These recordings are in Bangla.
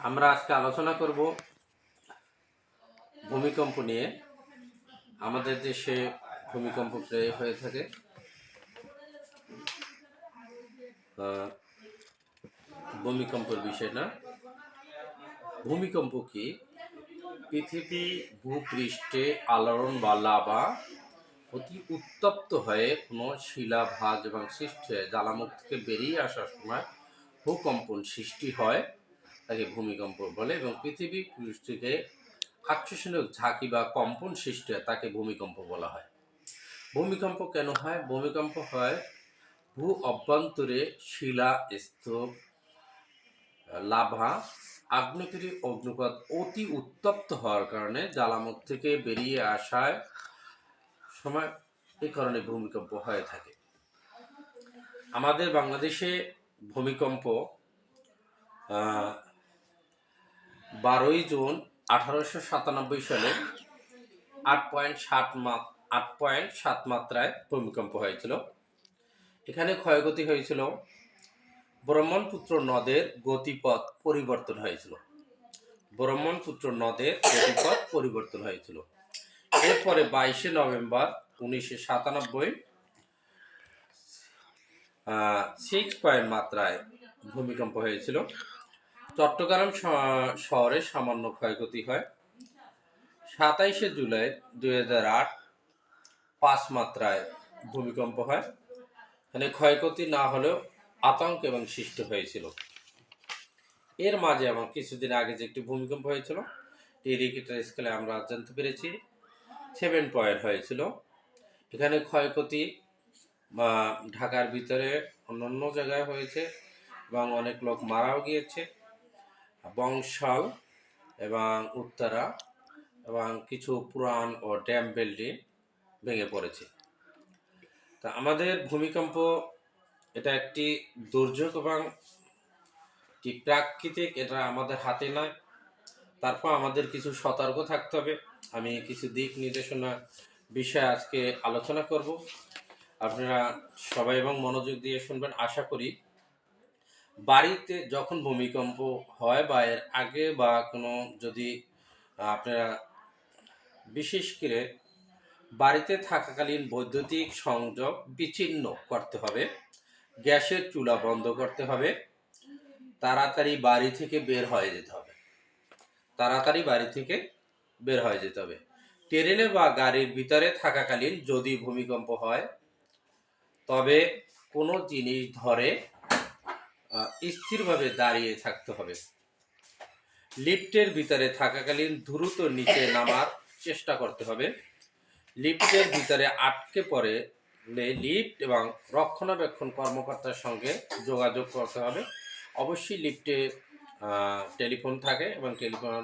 আমরা আজকে আলোচনা করব ভূমিকম্প নিয়ে। আমাদের দেশে ভূমিকম্প প্রায় হয়ে থাকে। ভূমিকম্পের বিষয় না ভূমিকম্প কি? পৃথিবী ভূপৃষ্ঠে আলোড়ন বা লাভা অতি উত্তপ্ত হয়ে কোনো শিলা ভাজ এবং সৃষ্টি হয়ে, জ্বালামুখ থেকে বেরিয়ে আসার সময় ভূকম্পন সৃষ্টি হয়। তাকে ভূমিকম্প বলে এবং পৃথিবী পৃষ্ঠকে আকর্ষণীয় ঝাঁকি বা কম্পন সৃষ্টি হয়, তাকে ভূমিকম্প বলা হয়। ভূমিকম্প কেন হয়? ভূমিকম্প হয় ভূ অভ্যন্তরে শিলা, স্তূপ, লাভা, আগ্নেয়গিরি অগ্নুপাত অতি উত্তপ্ত হওয়ার কারণে জ্বালামুখ থেকে বেরিয়ে আসায় সময় এই কারণে ভূমিকম্প হয়ে থাকে। আমাদের বাংলাদেশে ভূমিকম্প বারোই জুন আঠারোশো সাতানব্বই সালে আট পয়েন্ট সাত মাত আট পয়েন্ট সাত মাত্রায় ভূমিকম্প হয়েছিল। এখানে ক্ষয়ক্ষতি হয়েছিল। ব্রহ্মণপুত্র নদের গতিপথ পরিবর্তন হয়েছিল। ব্রহ্মণপুত্র নদের গতিপথ পরিবর্তন হয়েছিল। এরপরে বাইশে নভেম্বর উনিশশো সাতানব্বই সিক্স পয়েন্ট মাত্রায় ভূমিকম্প হয়েছিল। চট্টগ্রাম শহরে সামান্য ক্ষয়ক্ষতি হয়। সাতাইশে জুলাই দুই পাঁচ মাত্রায় ভূমিকম্প হয়। এখানে ক্ষয়ক্ষতি না হলেও আতঙ্ক এবং সৃষ্টি হয়েছিল। এর মাঝে আমার কিছুদিন আগে যে একটি ভূমিকম্প হয়েছিল রিকিটার স্কেলে আমরা জানতে পেরেছি, সেভেন পয়েন্ট হয়েছিল। এখানে ক্ষয়ক্ষতি ঢাকার ভিতরে অন্যান্য জায়গায় হয়েছে এবং অনেক লোক মারাও গিয়েছে। বংশাল এবং উত্তরা এবং কিছু পুরাণ ও ড্যাম বিল্ডিং ভেঙে পড়েছে। তা আমাদের ভূমিকম্প এটা একটি দুর্যোগ এবং কি প্রাকৃতিক, এটা আমাদের হাতে নয়। তারপর আমাদের কিছু সতর্ক থাকতে হবে। আমি কিছু দিক নির্দেশনা বিষয়ে আজকে আলোচনা করব। আপনারা সবাই এবং মনোযোগ দিয়ে শুনবেন। আশা করি বাড়িতে যখন ভূমিকম্প হয় বা এর আগে বা কোনো যদি আপনারা বিশেষ করে বাড়িতে থাকাকালীন বৈদ্যুতিক সংযোগ বিচ্ছিন্ন করতে হবে, গ্যাসের চুলা বন্ধ করতে হবে, তাড়াতাড়ি বাড়ি থেকে বের হয়ে যেতে হবে। তাড়াতাড়ি বাড়ি থেকে বের হয়ে যেতে হবে। ট্রেনে বা গাড়ির ভিতরে থাকাকালীন যদি ভূমিকম্প হয়, তবে কোনো জিনিস ধরে স্থিরভাবে দাঁড়িয়ে থাকতে হবে। লিফটের ভিতরে থাকাকালীন দ্রুত নিচে নামার চেষ্টা করতে হবে। লিফটের ভিতরে আটকে পড়ে লিফট এবং রক্ষণাবেক্ষণ কর্মকর্তার সঙ্গে যোগাযোগ করতে হবে। অবশ্যই লিফটে টেলিফোন থাকে এবং টেলিফোন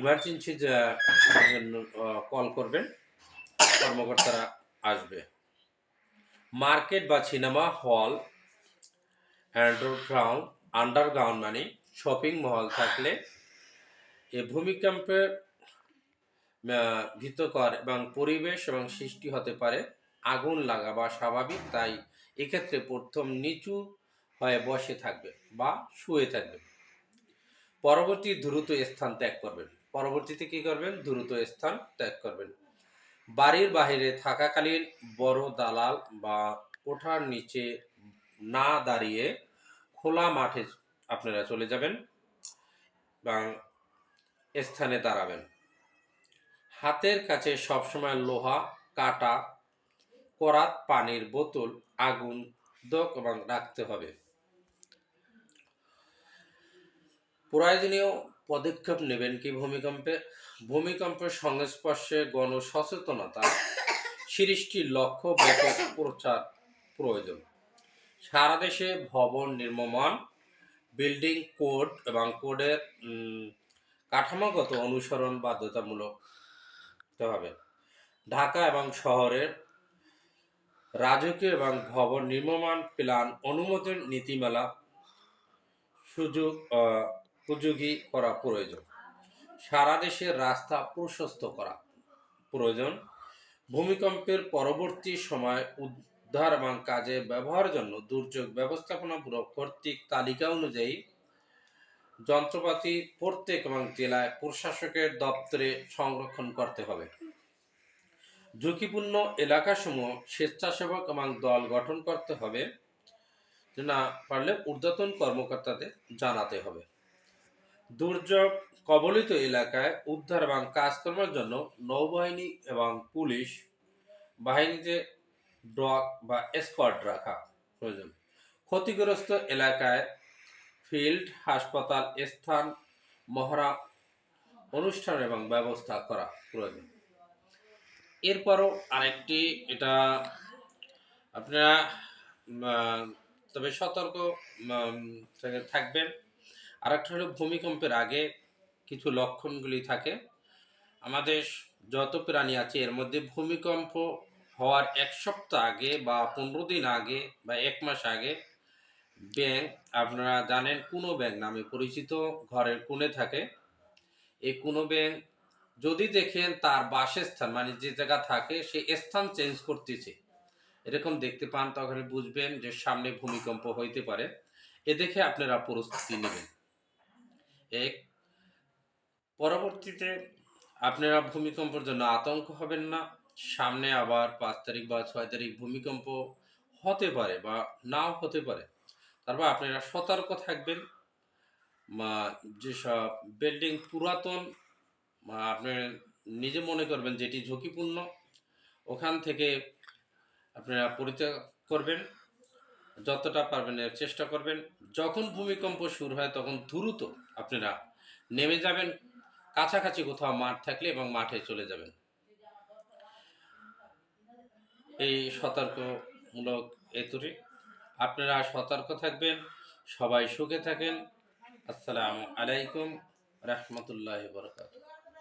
ইমার্জেন্সি কল করবেন, কর্মকর্তারা আসবে। মার্কেট বা সিনেমা হল আন্ডারগ্রাউন্ড আন্ডারগ্রাউন্ড মানে শপিং মহল থাকলে এ ভূমিকম্পে আহ, ভীতকর এবং পরিবেশ এবং সৃষ্টি হতে পারে আগুন লাগা বা স্বাভাবিক তাই এক্ষেত্রে প্রথম নিচু হয়ে বসে থাকবে বা শুয়ে থাকবে। পরবর্তী দ্রুত স্থান ত্যাগ করবেন। পরবর্তীতে কি করবেন? দ্রুত স্থান ত্যাগ করবেন। বাড়ির বাইরে থাকাকালীন বড় দালাল বা কোঠার নিচে না দাঁড়িয়ে খোলা মাঠে আপনারা চলে যাবেন এবং স্থানে দাঁড়াবেন। হাতের কাছে সবসময় লোহা, কাটা, করাত, পানির বোতল, আগুন, দক এবং রাখতে হবে। প্রয়োজনীয় পদক্ষেপ নেবেন কি ভূমিকম্পে? ভূমিকম্পের সংস্পর্শে গণসচেতনতা, সৃষ্টির লক্ষ্য, ব্যাপক প্রচার প্রয়োজন। সারা দেশে ভবন নির্মাণ, বিল্ডিং কোড এবং কোডের কাঠামোগত অনুসরণ বাধ্যতামূলক হবে ঢাকা এবং শহরের রাজকীয় এবং ভবন নির্মাণ প্ল্যান অনুমোদন নীতিমালা সুযোগ উপযোগী করা প্রয়োজন। সারা দেশের রাস্তা প্রশস্ত করা প্রয়োজন। ভূমিকম্পের পরবর্তী সময় উদ্ধার এবং কাজে ব্যবহারের জন্য দুর্যোগ ব্যবস্থাপনা ব্যুরো কর্তৃক তালিকা অনুযায়ী যন্ত্রপাতি প্রত্যেক এবং জেলায় প্রশাসকের দপ্তরে সংরক্ষণ করতে হবে। ঝুঁকিপূর্ণ এলাকাসমূহ স্বেচ্ছাসেবক এবং দল গঠন করতে হবে না পারলে ঊর্ধ্বতন কর্মকর্তাদের জানাতে হবে। দুর্যোগ কবলিত এলাকায় উদ্ধার এবং কাজকর্মের জন্য নৌবাহিনী এবং পুলিশ বাহিনীতে ডক বা স্কোয়াড রাখা প্রয়োজন। ক্ষতিগ্রস্ত এলাকায় ফিল্ড, হাসপাতাল, স্থান, মহড়া, অনুষ্ঠান এবং ব্যবস্থা করা প্রয়োজন। এরপরও আরেকটি, এটা আপনারা তবে সতর্ক থাকবেন। আরেকটা হলো ভূমিকম্পের আগে কিছু লক্ষণগুলি থাকে। আমাদের যত প্রাণী আছে, এর মধ্যে ভূমিকম্প হওয়ার এক সপ্তাহ আগে বা পনেরো দিন আগে বা এক মাস আগে ব্যাংক, আপনারা জানেন কোনো ব্যাংক নামে পরিচিত, ঘরের কোণে থাকে। এই কোনো ব্যাংক যদি দেখেন তার বাসস্থান মানে যে জায়গা থাকে, সে স্থান চেঞ্জ করতেছে। এরকম দেখতে পান, তখন বুঝবেন যে সামনে ভূমিকম্প হইতে পারে। এ দেখে আপনারা প্রস্তুতি নেবেন। এক, পরবর্তীতে আপনারা ভূমিকম্পের জন্য আতঙ্ক হবেন না। সামনে আবার পাঁচ তারিখ বা ছয় তারিখ ভূমিকম্প হতে পারে বা নাও হতে পারে। তারপর আপনারা সতর্ক থাকবেন। যেসব বিল্ডিং পুরাতন বা আপনি নিজে মনে করবেন যেটি ঝুঁকিপূর্ণ। ওখান থেকে আপনারা পরিত্যাগ করবেন, যতটা পারবেন এর চেষ্টা করবেন। যখন ভূমিকম্প শুরু হয়, তখন দ্রুত আপনারা নেমে যাবেন। কাছাকাছি কোথাও মাঠ থাকলে এবং মাঠে চলে যাবেন। এই সতর্কমূলক এতুরি আপনারা সতর্ক থাকবেন সবাই সুখে থাকেন। আসসালামু আলাইকুম রহমতুল্লাহ বরকাত